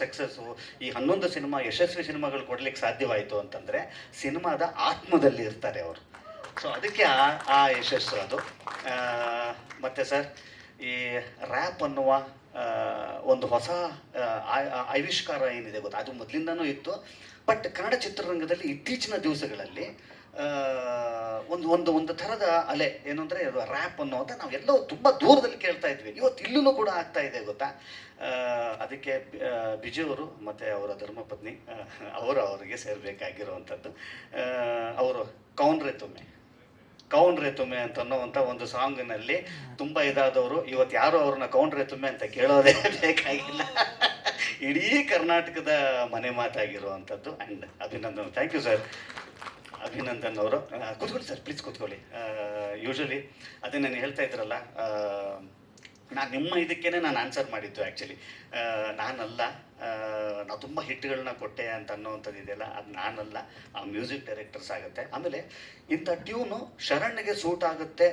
Success ಈ ಹನ್ನೊಂದು cinema, ಯಶಸ್ವಿ ಸಿನಿಮಾಗಳು ಕೊಡ್ಲಿಕ್ಕೆ ಸಾಧ್ಯವಾಯಿತು ಅಂತಂದರೆ ಸಿನಿಮಾದ ಆತ್ಮದಲ್ಲಿ ಇರ್ತಾರೆ ಅವರು. ಸೊ ಅದಕ್ಕೆ ಆ ಆ ಯಶಸ್ಸು ಅದು. ಮತ್ತು ಸರ್ ಈ ರ್ಯಾಪ್ ಅನ್ನುವ ಒಂದು ಹೊಸ ಆವಿಷ್ಕಾರ ಏನಿದೆ ಗೊತ್ತಾ? ಅದು ಮೊದಲಿಂದನೂ ಇತ್ತು. ಬಟ್ ಕನ್ನಡ ಚಿತ್ರರಂಗದಲ್ಲಿ ಇತ್ತೀಚಿನ ದಿವಸಗಳಲ್ಲಿ ಒಂದು ಒಂದು ಒಂದು ಥರದ ಅಲೆ. ಏನು ಅಂದರೆ ರ್ಯಾಪ್ ನಾವು ನಾವೆಲ್ಲೋ ತುಂಬ ದೂರದಲ್ಲಿ ಕೇಳ್ತಾ ಇದ್ವಿ. ಇವತ್ತು ಇಲ್ಲೂ ಕೂಡ ಆಗ್ತಾ ಇದೆ, ಗೊತ್ತಾ? ಅದಕ್ಕೆ ಬಿಜಿಯವರು ಮತ್ತು ಅವರ ಧರ್ಮಪತ್ನಿ ಅವರು ಅವರಿಗೆ ಸೇರಬೇಕಾಗಿರುವಂಥದ್ದು. ಅವರು ಕೌನ್ರೆ ರೇತುಮೆ ಕೌಂಡ್ರೆ ತುಮೆ ಅಂತ ಅನ್ನೋವಂಥ ಒಂದು ಸಾಂಗ್ನಲ್ಲಿ ತುಂಬ ಇದಾದವರು. ಇವತ್ತು ಯಾರು ಅವ್ರನ್ನ ಕೌಂಡ್ರೆ ತುಮೆ ಅಂತ ಕೇಳೋದೇ ಬೇಕಾಗಿಲ್ಲ. ಇಡೀ ಕರ್ನಾಟಕದ ಮನೆ ಮಾತಾಗಿರುವಂಥದ್ದು. ಆ್ಯಂಡ್ ಅಭಿನಂದನೆ. ಥ್ಯಾಂಕ್ ಯು ಸರ್ ಅಭಿನಂದನ್ ಅವರು ಕೂತ್ಕೊಳ್ಳಿ ಸರ್ ಪ್ಲೀಸ್ ಕೂತ್ಕೊಳ್ಳಿ. ಯೂಶಲಿ ಅದೇ ನಾನು ಹೇಳ್ತಾ ಇದ್ರಲ್ಲ ನಾನು ನಿಮ್ಮ ಇದಕ್ಕೇನೆ ನಾನು ಆನ್ಸರ್ ಮಾಡಿದ್ದು ಆ್ಯಕ್ಚುಲಿ ನಾನಲ್ಲ ನಾವು ತುಂಬ ಹಿಟ್ಗಳನ್ನ ಕೊಟ್ಟೆ ಅಂತ ಅನ್ನೋವಂಥದ್ದು ಇದೆಯಲ್ಲ, ಅದು ನಾನಲ್ಲ, ಆ ಮ್ಯೂಸಿಕ್ ಡೈರೆಕ್ಟರ್ಸ್ ಆಗುತ್ತೆ. ಆಮೇಲೆ ಇಂಥ ಟ್ಯೂನು ಶರಣ್ಗೆ ಸೂಟ್ ಆಗುತ್ತೆ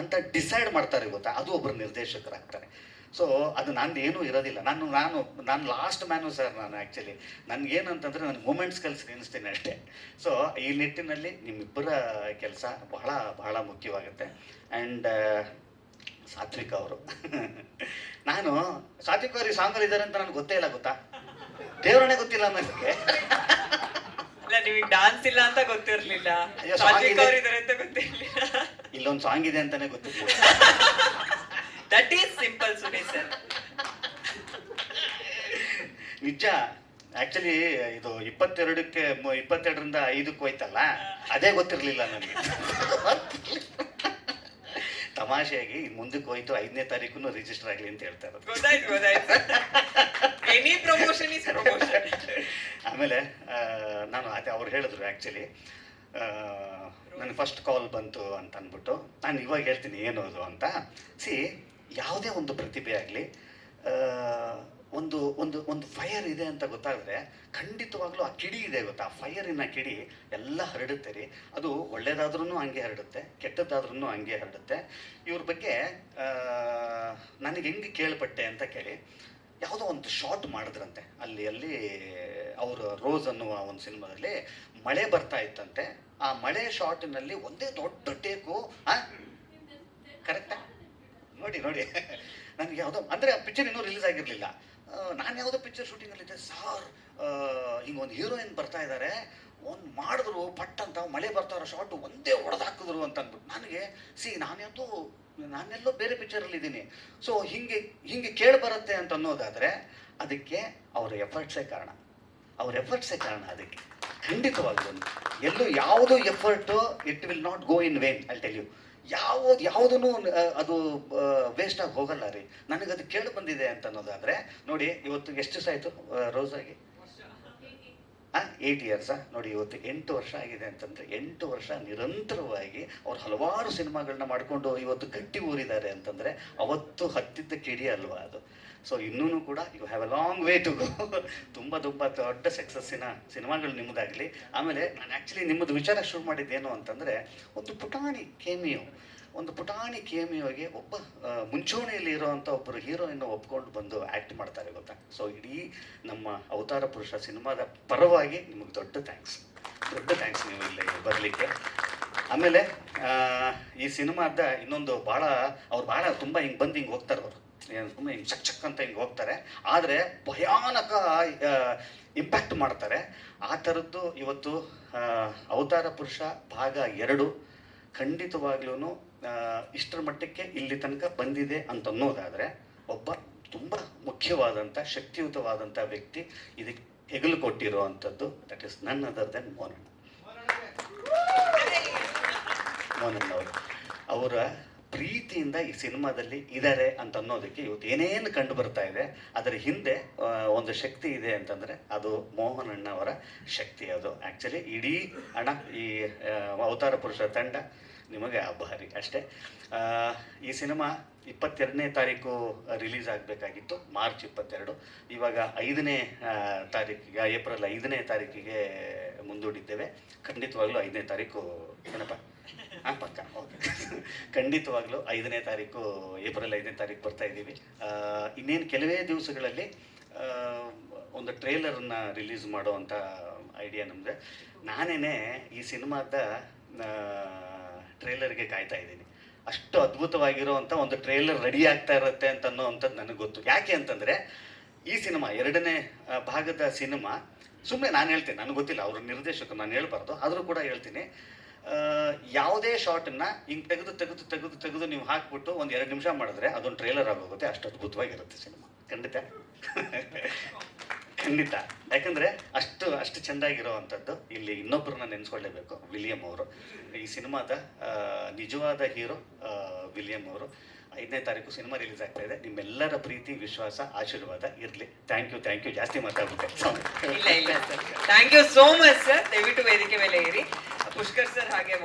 ಅಂತ ಡಿಸೈಡ್ ಮಾಡ್ತಾರೆ ಗೊತ್ತಾ? ಅದು ಒಬ್ಬರು ನಿರ್ದೇಶಕರಾಗ್ತಾರೆ. ಸೊ ಅದು ನಂದು ಏನೂ ಇರೋದಿಲ್ಲ. ನಾನು ನಾನು ನಾನು ಲಾಸ್ಟ್ ಮ್ಯಾನು ಸರ್ ನಾನು ಆ್ಯಕ್ಚುಲಿ ನನಗೇನಂತಂದರೆ ನನಗೆ ಮೂಮೆಂಟ್ಸ್ ಕೆಲಸ ನಿಲ್ಲಿಸ್ತೀನಿ ಅಷ್ಟೇ. ಸೊ ಈ ನಿಟ್ಟಿನಲ್ಲಿ ನಿಮ್ಮಿಬ್ಬರ ಕೆಲಸ ಬಹಳ ಬಹಳ ಮುಖ್ಯವಾಗುತ್ತೆ. ಆ್ಯಂಡ್ ಸಾತ್ವಿಕ ಅವರು. ನಾನು ಸಾತ್ವಿಕ ಅವ್ರಿಗೆ ಈ ಸಾಂಗಲ್ಲಿ ಇದ್ದಾರೆ ಅಂತ ನನಗೆ ಗೊತ್ತೇ ಇಲ್ಲ ಗೊತ್ತಾ? ದೇವರನ್ನೇ ಗೊತ್ತಿಲ್ಲ ನನಗೆ ನಿಮಗೆ ಡಾನ್ಸ್ ಇಲ್ಲ ಅಂತ ಗೊತ್ತಿರಲಿಲ್ಲ. ಇಲ್ಲೊಂದು ಸಾಂಗ್ ಇದೆ ಅಂತಾನೆ ಗೊತ್ತಿಲ್ಲ that is simple Suni sir ನಿಜ. ಆಕ್ಚುಲಿ ಇದು ಇಪ್ಪತ್ತೆರಡಕ್ಕೆ ಇಪ್ಪತ್ತೆರಡರಿಂದ ಐದಕ್ಕೆ ಹೋಯ್ತಲ್ಲ? ಅದೇ ಗೊತ್ತಿರಲಿಲ್ಲ ನನಗೆ. ತಮಾಷೆಯಾಗಿ ಮುಂದಕ್ಕೆ ಹೋಯ್ತು ಐದನೇ ತಾರೀಕು ರಿಜಿಸ್ಟರ್ ಆಗಲಿ ಅಂತ ಹೇಳ್ತಾ ಇರೋದು. ಆಮೇಲೆ ನಾನು ಅದೇ ಅವ್ರು ಹೇಳಿದ್ರು ಆ್ಯಕ್ಚುಲಿ ನನಗೆ ಫಸ್ಟ್ ಕಾಲ್ ಬಂತು ಅಂತ ಅಂದ್ಬಿಟ್ಟು. ನಾನು ಇವಾಗ ಹೇಳ್ತೀನಿ ಏನು ಅದು ಅಂತ. ಸಿ ಯಾವುದೇ ಒಂದು ಪ್ರತಿಭೆ ಆಗಲಿ ಒಂದು ಒಂದು ಒಂದು ಫೈರ್ ಇದೆ ಅಂತ ಗೊತ್ತಾದರೆ ಖಂಡಿತವಾಗ್ಲೂ ಆ ಕಿಡಿ ಇದೆ ಗೊತ್ತಾ? ಆ ಫೈರಿನ ಕಿಡಿ ಎಲ್ಲ ಹರಡುತ್ತೆ ರೀ. ಅದು ಒಳ್ಳೇದಾದ್ರೂ ಹಂಗೆ ಹರಡುತ್ತೆ ಕೆಟ್ಟದ್ದಾದ್ರೂ ಹಂಗೆ ಹರಡುತ್ತೆ. ಇವ್ರ ಬಗ್ಗೆ ನನಗೆ ಹೆಂಗೆ ಕೇಳ್ಪಟ್ಟೆ ಅಂತ ಕೇಳಿ ಯಾವುದೋ ಒಂದು ಶಾರ್ಟ್ ಮಾಡಿದ್ರಂತೆ. ಅಲ್ಲಿ ಅಲ್ಲಿ ಅವರು ರೋಸ್ ಅನ್ನುವ ಒಂದು ಸಿನಿಮಾದಲ್ಲಿ ಮಳೆ ಬರ್ತಾ ಇತ್ತಂತೆ. ಆ ಮಳೆ ಶಾರ್ಟ್ನಲ್ಲಿ ಒಂದೇ ದೊಡ್ಡ ಟೇಕು ಕರೆಕ್ಟಾ ನೋಡಿ ನೋಡಿ. ನನಗೆ ಯಾವುದೋ, ಅಂದರೆ ಆ ಪಿಕ್ಚರ್ ಇನ್ನೂ ರಿಲೀಸ್ ಆಗಿರಲಿಲ್ಲ. ನಾನು ಯಾವುದೋ ಪಿಕ್ಚರ್ ಶೂಟಿಂಗಲ್ಲಿದ್ದೆ ಸಾರ್ ಹಿಂಗೊಂದು ಹೀರೋಯಿನ್ ಬರ್ತಾ ಇದ್ದಾರೆ ಒಂದು ಮಾಡಿದ್ರು, ಪಟ್ ಅಂತ, ಮಳೆ ಬರ್ತಾ ಇರೋ ಶಾರ್ಟು ಒಂದೇ ಹೊಡೆದು ಹಾಕಿದ್ರು ಅಂತ ನನಗೆ, ಸಿ ನಾನ್ಯಾವುದು ನಾನೆಲ್ಲೋ ಬೇರೆ ಪಿಕ್ಚರಲ್ಲಿ ಇದ್ದೀನಿ. ಸೊ ಹಿಂಗೆ ಹಿಂಗೆ ಕೇಳಿ ಬರುತ್ತೆ ಅಂತ ಅನ್ನೋದಾದರೆ, ಅದಕ್ಕೆ ಅವರ ಎಫರ್ಟ್ಸೇ ಕಾರಣ. ಅವ್ರ ಎಫರ್ಟ್ಸೇ ಕಾರಣ ಅದಕ್ಕೆ. ಖಂಡಿತವಾಗ್ಲೂ ಎಲ್ಲೂ ಯಾವುದೋ effort it will not go in vain I tell you ಯಾವ್ದು ಯಾವುದೂ ಅದು ವೇಸ್ಟ್ ಆಗಿ ಹೋಗಲ್ಲ ರೀ. ನನಗೆ ಅದು ಕೇಳಿ ಬಂದಿದೆ ಅಂತ ಅನ್ನೋದಾದ್ರೆ, ನೋಡಿ, ಇವತ್ತು ಎಷ್ಟು ದಿವಸ ಆಯಿತು ರೋಸಾಗಿ? ಏಯ್ಟ್ ಇಯರ್ಸಾ ನೋಡಿ, ಇವತ್ತು ಎಂಟು ವರ್ಷ ಆಗಿದೆ ಅಂತಂದರೆ ಎಂಟು ವರ್ಷ ನಿರಂತರವಾಗಿ ಅವ್ರು ಹಲವಾರು ಸಿನಿಮಾಗಳನ್ನ ಮಾಡಿಕೊಂಡು ಇವತ್ತು ಗಟ್ಟಿ ಊರಿದ್ದಾರೆ ಅಂತಂದರೆ ಅವತ್ತು ಹತ್ತಿದ್ದ ಕಿಡಿ ಅಲ್ವಾ ಅದು. ಸೊ ಇನ್ನೂ ಕೂಡ you have a long way to go ತುಂಬ ತುಂಬ ದೊಡ್ಡ ಸಕ್ಸಸ್ಸಿನ ಸಿನಿಮಾಗಳು ನಿಮ್ಮದಾಗಲಿ. ಆಮೇಲೆ ನಾನು ಆ್ಯಕ್ಚುಲಿ ನಿಮ್ಮದು ವಿಚಾರ ಶುರು ಮಾಡಿದ್ದೇನು ಅಂತಂದರೆ ಒಂದು ಪುಟಾಣಿ ಕೇಮಿಯೋ ಒಂದು ಪುಟಾಣಿ ಕೇಮಿಯೋಗೆ ಒಬ್ಬ ಮುಂಚೂಣಿಯಲ್ಲಿ ಇರೋವಂಥ ಒಬ್ಬರು ಹೀರೋಯಿನ್ ಒಪ್ಕೊಂಡು ಬಂದು ಆ್ಯಕ್ಟ್ ಮಾಡ್ತಾರೆ ಗೊತ್ತಾ? ಸೊ ಇಡೀ ನಮ್ಮ ಅವತಾರ ಪುರುಷ ಸಿನಿಮಾದ ಪರವಾಗಿ ನಿಮಗೆ ದೊಡ್ಡ ಥ್ಯಾಂಕ್ಸ್ ದೊಡ್ಡ ಥ್ಯಾಂಕ್ಸ್ ನೀವು ಇಲ್ಲಿ ಬರಲಿಕ್ಕೆ. ಆಮೇಲೆ ಈ ಸಿನಿಮಾದ ಇನ್ನೊಂದು ಭಾಳ ಅವ್ರು ಭಾಳ ತುಂಬ ಹಿಂಗೆ ಬಂದು ಹಿಂಗೆ ಹೋಗ್ತಾರೆ ಅವರು. ತುಂಬ ಹಿಂಗೆ ಚಕ್ ಚಕ್ ಅಂತ ಹಿಂಗೆ ಹೋಗ್ತಾರೆ. ಆದರೆ ಭಯಾನಕ ಇಂಪ್ಯಾಕ್ಟ್ ಮಾಡ್ತಾರೆ. ಆ ಥರದ್ದು ಇವತ್ತು ಅವತಾರ ಪುರುಷ ಭಾಗ ಎರಡು ಖಂಡಿತವಾಗ್ಲೂ ಇಷ್ಟರ ಮಟ್ಟಕ್ಕೆ ಇಲ್ಲಿ ತನಕ ಬಂದಿದೆ ಅಂತ ಅನ್ನೋದಾದರೆ ಒಬ್ಬ ತುಂಬ ಮುಖ್ಯವಾದಂಥ ಶಕ್ತಿಯುತವಾದಂಥ ವ್ಯಕ್ತಿ ಇದಕ್ಕೆ ಹೆಗಲು ಕೊಟ್ಟಿರುವಂಥದ್ದು that is none other than Monanna. Monanna ಅವರು. ಪ್ರೀತಿಯಿಂದ ಈ ಸಿನಿಮಾದಲ್ಲಿ ಇದ್ದಾರೆ ಅಂತ ಅನ್ನೋದಕ್ಕೆ ಇವತ್ತು ಏನೇನು ಕಂಡು ಬರ್ತಾ ಇದೆ, ಅದರ ಹಿಂದೆ ಒಂದು ಶಕ್ತಿ ಇದೆ ಅಂತಂದರೆ ಅದು ಮೋಹನ್ ಅಣ್ಣವರ ಶಕ್ತಿ. ಅದು ಆ್ಯಕ್ಚುಲಿ ಇಡೀ ಹಣ, ಈ ಅವತಾರ ಪುರುಷ ತಂಡ ನಿಮಗೆ ಅಭಾರಿ ಅಷ್ಟೇ ಈ ಸಿನಿಮಾ ಇಪ್ಪತ್ತೆರಡನೇ ತಾರೀಕು ರಿಲೀಸ್ ಆಗಬೇಕಾಗಿತ್ತು, ಮಾರ್ಚ್ ಇಪ್ಪತ್ತೆರಡು. ಇವಾಗ ಐದನೇ ತಾರೀಕಿಗೆ, ಏಪ್ರಿಲ್ ಐದನೇ ತಾರೀಕಿಗೆ ಮುಂದೂಡಿದ್ದೇವೆ. ಖಂಡಿತವಾಗ್ಲೂ ಐದನೇ ತಾರೀಕು, ಏನಪ್ಪ? ಹಾಂ ಪಕ್ಕ, ಓಕೆ. ಖಂಡಿತವಾಗ್ಲೂ ಐದನೇ ತಾರೀಕು, ಏಪ್ರಿಲ್ ಐದನೇ ತಾರೀಕು ಬರ್ತಾ ಇದ್ದೀವಿ. ಇನ್ನೇನು ಕೆಲವೇ ದಿವಸಗಳಲ್ಲಿ ಒಂದು ಟ್ರೇಲರ್ನ ರಿಲೀಸ್ ಮಾಡುವಂಥ ಐಡಿಯಾ ನಮ್ಮದು ನಾನೇನೆ ಈ ಸಿನಿಮಾದ ಟ್ರೇಲರ್ಗೆ ಕಾಯ್ತಾ ಇದ್ದೀನಿ. ಅಷ್ಟು ಅದ್ಭುತವಾಗಿರುವಂಥ ಒಂದು ಟ್ರೇಲರ್ ರೆಡಿ ಆಗ್ತಾ ಇರುತ್ತೆ ಅಂತ ಅನ್ನೋವಂಥದ್ದು ನನಗೆ ಗೊತ್ತು. ಯಾಕೆ ಅಂತಂದರೆ, ಈ ಸಿನಿಮಾ ಎರಡನೇ ಭಾಗದ ಸಿನಿಮಾ ಸುಮ್ಮನೆ ನಾನು ಹೇಳ್ತೀನಿ, ನನಗೆ ಗೊತ್ತಿಲ್ಲ, ಅವ್ರ ನಿರ್ದೇಶಕರು ನಾನು ಹೇಳ್ಬಾರ್ದು, ಆದರೂ ಕೂಡ ಹೇಳ್ತೀನಿ. ಯಾವುದೇ ಶಾರ್ಟನ್ನು ಹಿಂಗೆ ತೆಗೆದು ತೆಗೆದು ತೆಗೆದು ತೆಗೆದು ನೀವು ಹಾಕ್ಬಿಟ್ಟು ಒಂದು ಎರಡು ನಿಮಿಷ ಮಾಡಿದ್ರೆ ಅದೊಂದು ಟ್ರೇಲರ್ ಆಗೋಗುತ್ತೆ, ಅಷ್ಟು ಅದ್ಭುತವಾಗಿರುತ್ತೆ ಸಿನಿಮಾ. ಖಂಡಿತ? ಖಂಡಿತ. ಯಾಕಂದ್ರೆ ಅಷ್ಟು ಅಷ್ಟು ಚೆಂದಾಗಿರೋವಂಥದ್ದು ಇಲ್ಲಿ ಇನ್ನೊಬ್ಬರನ್ನ ನೆನೆಸ್ಕೊಳ್ಳೇಬೇಕು, ವಿಲಿಯಂ ಅವರು. ಈ ಸಿನಿಮಾದ ನಿಜವಾದ ಹೀರೋ ವಿಲಿಯಂ ಅವರು. ಐದನೇ ತಾರೀಕು ಸಿನಿಮಾ ರಿಲೀಸ್ ಆಗ್ತಾ ಇದೆ. ನಿಮ್ಮೆಲ್ಲರ ಪ್ರೀತಿ, ವಿಶ್ವಾಸ, ಆಶೀರ್ವಾದ ಇರಲಿ. ಥ್ಯಾಂಕ್ ಯು ಥ್ಯಾಂಕ್ ಯು ಜಾಸ್ತಿ ಮಾತಾಡ್ಬಿಟ್ಟೆ. ಇಲ್ಲ ಇಲ್ಲ, sir. Thank you so much sir ದಯವಿಟ್ಟು ವೇದಿಕೆ ಮೇಲೆ ಇರಿ. ಪುಷ್ಕರ್ ಸರ್ ಹಾಗೆ